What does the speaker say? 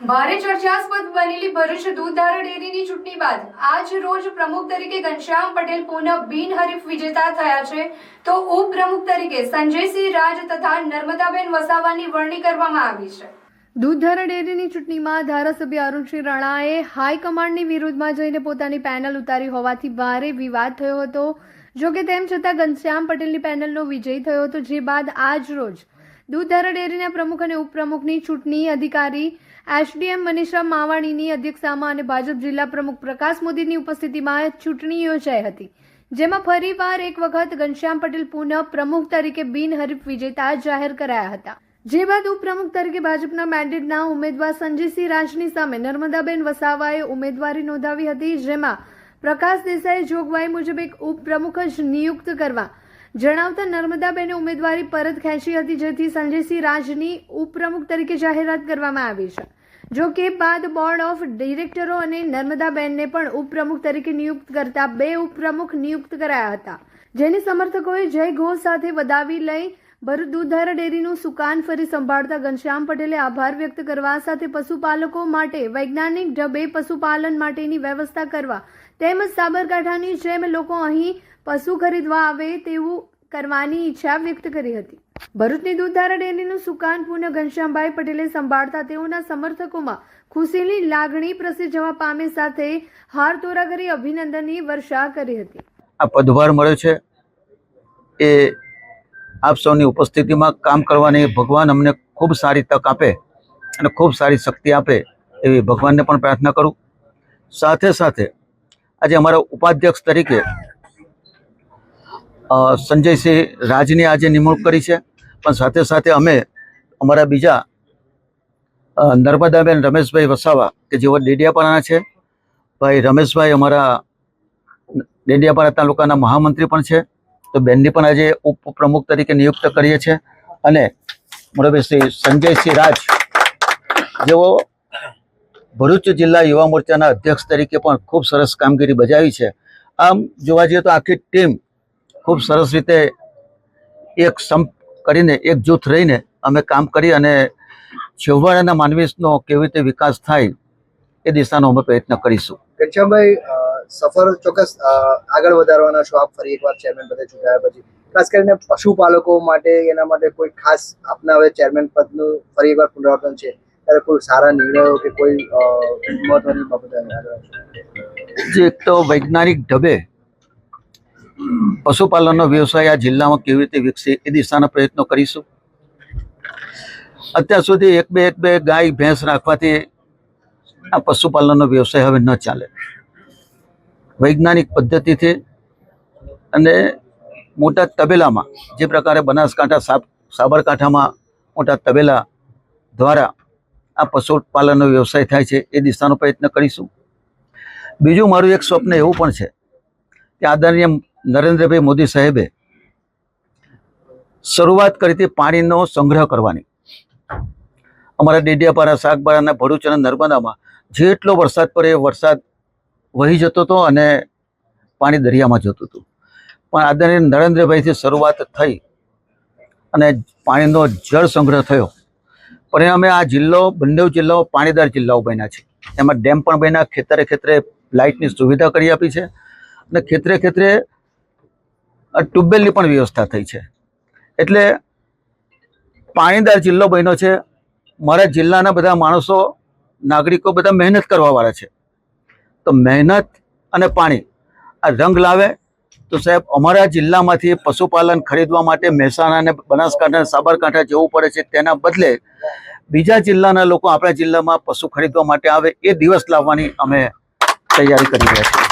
ભારે ચર્ચાસ્પદ બનેલી ભરૂચ દૂધધારા ડેરીની ચૂંટણી બાદ આજ રોજ પ્રમુખ તરીકે ઘનશ્યામ પટેલ પુનઃ બિનહરીફ વિજેતા થયા છે. તો ઉપપ્રમુખ તરીકે સંજયસિંહ રાજ તથા નર્મદાબેન વસાવાની વરણી કરવામાં આવી છે. દૂધધારા ડેરીની ચૂંટણીમાં ધારાસભ્ય અરુણસિંહ રાણાએ હાઈકમાન્ડની વિરુદ્ધમાં જઈને પોતાની પેનલ ઉતારી હોવાથી ભારે વિવાદ થયો હતો. જો કે તેમ છતાં ઘનશ્યામ પટેલની પેનલનો વિજય થયો હતો, જે બાદ આજ રોજ દૂધધારા ડેરીના પ્રમુખ અને ઉપપ્રમુખની ચૂંટણી અધિકારી એસડીએમ મનીષા માવાણીની અધ્યક્ષતામાં અને ભાજપ જિલ્લા પ્રમુખ પ્રકાશ મોદીની ઉપસ્થિતિમાં ચૂંટણી યોજાઈ હતી, જેમાં ફરીવાર એક વખત ઘનશ્યામ પટેલ પુનઃ પ્રમુખ તરીકે બિનહરીફ વિજેતા જાહેર કરાયા હતા. જે બાદ ઉપપ્રમુખ તરીકે ભાજપના મેન્ડેટના ઉમેદવાર સંજયસિંહ રાજની સામે નર્મદાબેન વસાવાએ ઉમેદવારી નોંધાવી હતી, જેમાં પ્રકાશ દેસાઈ જોગવાઈ મુજબ એક ઉપપ્રમુખ જ નિયુક્ત કરવા જણાવતા નર્મદાબેને ઉમેદવારી પરત ખેંચી હતી, જેથી સંજયસિંહ રાજની ઉપપ્રમુખ તરીકે જાહેરાત કરવામાં આવી છે. જો કે બાદ બોર્ડ ઓફ ડિરેક્ટરો અને નર્મદાબેનને પણ ઉપપ્રમુખ તરીકે નિયુક્ત કરતા બે ઉપપ્રમુખ નિયુક્ત કરાયા હતા. જેને સમર્થકોએ જય ઘોષ સાથે વધાવી લઈ ભરૂચ દૂધધારા ડેરીનું સુકાન ફરી સંભાળતા ઘનશ્યામ પટેલે આભાર વ્યક્ત કરવા સાથે પશુપાલકો માટે, વૈજ્ઞાનિક ઢબે પશુપાલન માટેની વ્યવસ્થા કરવા તેમજ સાબરકાંઠાની જેમ લોકો અહીં પશુ ખરીદવા આવે તેવું કરવાની ઈચ્છા વ્યક્ત કરી હતી. ભરૂચની દૂધધારા ડેરીનું સુકાન પુનઃ ઘનશ્યામભાઈ પટેલે સંભાળતા તેઓના સમર્થકોમાં ખુશીની લાગણી પ્રસરી જવા પામે સાથે હાર તોરા કરી અભિનંદનની વર્ષા કરી હતી. આ પદભાર મળ્યો છે એ આપ સૌની ઉપસ્થિતિમાં કામ કરવાની ભગવાન અમને ખૂબ સારી તક આપે અને ખૂબ સારી શક્તિ આપે એવી ભગવાનને પણ પ્રાર્થના કરું. સાથે સાથે આજે અમારા ઉપાધ્યક્ષ તરીકે સંજયસિંહ રાજની આજે નિમણૂક કરી છે. પણ સાથે સાથે અમે અમારા બીજા નર્મદાબેન રમેશભાઈ વસાવા, કે જેઓ ડેડિયાપાડાના છે, ભાઈ રમેશભાઈ અમારા ડેડિયાપાડા તાલુકાના મહામંત્રી પણ છે, તો બેનની પણ આજે ઉપપ્રમુખ તરીકે નિયુક્ત કરીએ છીએ અને મોરબી સંજયસિંહ રાજ, જેઓ ભરૂચ જિલ્લા યુવા મોરચાના અધ્યક્ષ તરીકે પણ ખૂબ સરસ કામગીરી બજાવી છે. આમ જોવા જઈએ તો આખી ટીમ ખૂબ સરસ રીતે એક સંપ કરીને એક જૂથ રહીને અમે કામ કરી અને છેવાડાના માનવીનો કેવી રીતે વિકાસ થાય એ દિશાનો અમે પ્રયત્ન કરીશું. અ, સફર ચોક્કસ આગળ વધારવાના છો. આપ ફરી એકવાર ચેરમેન પદે ચૂંટાયા પછી. ખાસ કરીને પશુપાલકો માટે એના માટે કોઈ ખાસ આપના હવે ચેરમેન પદનું ફરી એકવાર પુનરાવર્તન છે? ત્યારે કોઈ સારા નિર્ણયો કે કોઈ મહત્વની બાબત જે એક તો વૈજ્ઞાનિક ઢબે પશુપાલનનો વ્યવસાય આ જિલ્લામાં કેવી રીતે વિકસે એ દિશાના પ્રયત્નો કરીશું. અત્યાર સુધી એક બે એક બે ગાય ભેંસ રાખવાથી આ પશુપાલનનો વ્યવસાય હવે ન ચાલે. વૈજ્ઞાનિક પદ્ધતિથી અને મોટા તબેલામાં, જે પ્રકારે બનાસકાંઠા, સાબ, સાબરકાંઠામાં મોટા તબેલા દ્વારા આ પશુપાલનનો વ્યવસાય થાય છે એ દિશાનો પ્રયત્ન કરીશું. બીજું મારું એક સ્વપ્ન એવું પણ છે કે આદરણીય નરેન્દ્રભાઈ મોદી સાહેબે શરૂઆત કરી હતી પાણીનો સંગ્રહ કરવાની. અમારા ડેડિયાપાડા શાકબારાના ભરૂચ અને નર્મદામાં જેટલો વરસાદ પડે એ વરસાદ વહી જતો હતો અને પાણી દરિયામાં જતું હતું. પણ આદરણીય નરેન્દ્રભાઈથી શરૂઆત થઈ અને પાણીનો જળ સંગ્રહ થયો. પરિણામે આ જિલ્લો બંને જિલ્લાઓ પાણીદાર જિલ્લાઓ બન્યા છે. એમાં ડેમ પણ બન્યા, ખેતરે ખેતરે લાઇટની સુવિધા કરી આપી છે અને ખેતરે ખેતરે ટ્યુબવેલની પણ વ્યવસ્થા થઈ છે. એટલે પાણીદાર જિલ્લો બન્યો છે. મારા જિલ્લાના બધા માણસો, નાગરિકો બધા મહેનત કરવાવાળા છે. તો મહેનત અને પાણી, આ રંગ લાવે. તો સાહેબ, અમારા જિલ્લામાંથી પશુપાલન ખરીદવા માટે મહેસાણા અને બનાસકાંઠા સાબરકાંઠા જવું પડે છે. તેના બદલે બીજા જિલ્લાના લોકો આપણા જિલ્લામાં પશુ ખરીદવા માટે આવે એ દિવસ લાવવાની અમે તૈયારી કરી રહ્યા છીએ.